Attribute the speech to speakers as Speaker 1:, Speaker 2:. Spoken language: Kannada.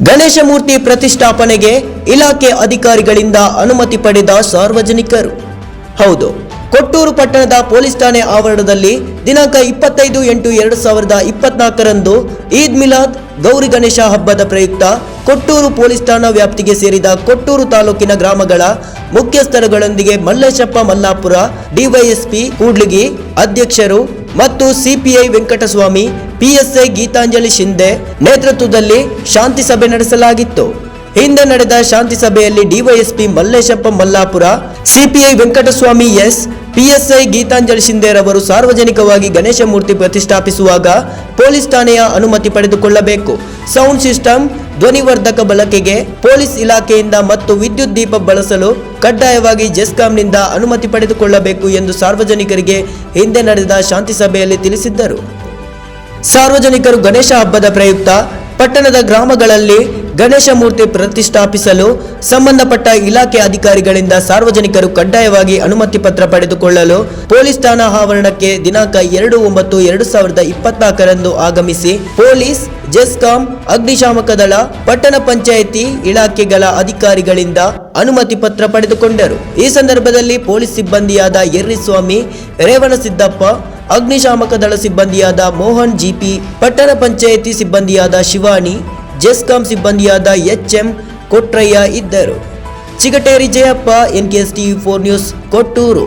Speaker 1: ಗಣೇಶ ಮೂರ್ತಿ ಪ್ರತಿಷ್ಠಾಪನೆಗೆ ಇಲಾಖೆ ಅಧಿಕಾರಿಗಳಿಂದ ಅನುಮತಿ ಪಡೆದ ಸಾರ್ವಜನಿಕರು. ಹೌದು, ಕೊಟ್ಟೂರು ಪಟ್ಟಣದ ಪೊಲೀಸ್ ಠಾಣೆ ಆವರಣದಲ್ಲಿ ದಿನಾಂಕ ಇಪ್ಪತ್ತೈದು ಎಂಟು ಎರಡು ಸಾವಿರದ ಇಪ್ಪತ್ನಾಲ್ಕರಂದು ಈದ್ ಮಿಲಾದ್, ಗೌರಿ ಗಣೇಶ ಹಬ್ಬದ ಪ್ರಯುಕ್ತ ಕೊಟ್ಟೂರು ಪೊಲೀಸ್ ಠಾಣಾ ವ್ಯಾಪ್ತಿಗೆ ಸೇರಿದ ಕೊಟ್ಟೂರು ತಾಲೂಕಿನ ಗ್ರಾಮಗಳ ಮುಖ್ಯಸ್ಥರುಗಳೊಂದಿಗೆ ಮಲ್ಲೇಶಪ್ಪ ಮಲ್ಲಾಪುರ, ಡಿವೈಎಸ್ಪಿ ಕೂಡ್ಲಿಗಿ ಅಧ್ಯಕ್ಷರು ಮತ್ತು ಸಿಪಿಐ ವೆಂಕಟಸ್ವಾಮಿ, ಪಿಎಸ್ಐ ಗೀತಾಂಜಲಿ ಶಿಂದೆ ನೇತೃತ್ವದಲ್ಲಿ ಶಾಂತಿ ಸಭೆ ನಡೆಸಲಾಗಿತ್ತು. ಹಿಂದೆ ನಡೆದ ಶಾಂತಿ ಸಭೆಯಲ್ಲಿ DYSP Malleshappa Mallapura, CPI Venkataswamy S, PSI Geetanjali ಶಿಂದೇರವರು ಸಾರ್ವಜನಿಕವಾಗಿ ಗಣೇಶ ಮೂರ್ತಿ ಪ್ರತಿಷ್ಠಾಪಿಸುವಾಗ ಪೊಲೀಸ್ ಠಾಣೆಯ ಅನುಮತಿ ಪಡೆದುಕೊಳ್ಳಬೇಕು. ಸೌಂಡ್ ಸಿಸ್ಟಮ್ ಧ್ವನಿವರ್ಧಕ ಬಳಕೆಗೆ ಪೊಲೀಸ್ ಇಲಾಖೆಯಿಂದ ಮತ್ತು ವಿದ್ಯುತ್ ದೀಪ ಬಳಸಲು ಕಡ್ಡಾಯವಾಗಿ ಜೆಸ್ಕಾಂನಿಂದ ಅನುಮತಿ ಪಡೆದುಕೊಳ್ಳಬೇಕು ಎಂದು ಸಾರ್ವಜನಿಕರಿಗೆ ಹಿಂದೆ ನಡೆದ ಶಾಂತಿ ಸಭೆಯಲ್ಲಿ ತಿಳಿಸಿದ್ದರು. ಸಾರ್ವಜನಿಕರು ಗಣೇಶ ಹಬ್ಬದ ಪ್ರಯುಕ್ತ ಪಟ್ಟಣದ ಗ್ರಾಮಗಳಲ್ಲಿ ಗಣೇಶ ಮೂರ್ತಿ ಪ್ರತಿಷ್ಠಾಪಿಸಲು ಸಂಬಂಧಪಟ್ಟ ಇಲಾಖೆ ಅಧಿಕಾರಿಗಳಿಂದ ಸಾರ್ವಜನಿಕರು ಕಡ್ಡಾಯವಾಗಿ ಅನುಮತಿ ಪತ್ರ ಪಡೆದುಕೊಳ್ಳಲು ಪೊಲೀಸ್ ಠಾಣಾ ಆವರಣಕ್ಕೆ ದಿನಾಂಕ ಎರಡು ಒಂಬತ್ತು ಎರಡು ಸಾವಿರದ ಇಪ್ಪತ್ನಾಲ್ಕರಂದು ಆಗಮಿಸಿ ಪೊಲೀಸ್, ಜೆಸ್ಕಾಂ, ಅಗ್ನಿಶಾಮಕ ದಳ, ಪಟ್ಟಣ ಪಂಚಾಯಿತಿ ಇಲಾಖೆಗಳ ಅಧಿಕಾರಿಗಳಿಂದ ಅನುಮತಿ ಪತ್ರ ಪಡೆದುಕೊಂಡರು. ಈ ಸಂದರ್ಭದಲ್ಲಿ ಪೊಲೀಸ್ ಸಿಬ್ಬಂದಿಯಾದ ಎರ್ರಿಸ್ವಾಮಿ, ರೇವಣಸಿದ್ದಪ್ಪ ಅಗ್ನಿಶಾಮಕ ದಳ ಸಿಬ್ಬಂದಿಯಾದ ಮೋಹನ್ ಜಿಪಿ, ಪಟ್ಟಣ ಪಂಚಾಯಿತಿ ಸಿಬ್ಬಂದಿಯಾದ ಶಿವಾನಿ, ಜೆಸ್ಕಾಂ ಸಿಬ್ಬಂದಿಯಾದ ಎಚ್ಎಂ ಕೊಟ್ರಯ್ಯ ಇದ್ದರು. Chigateri Jayappa NKS TV four news, ಕೊಟ್ಟೂರು.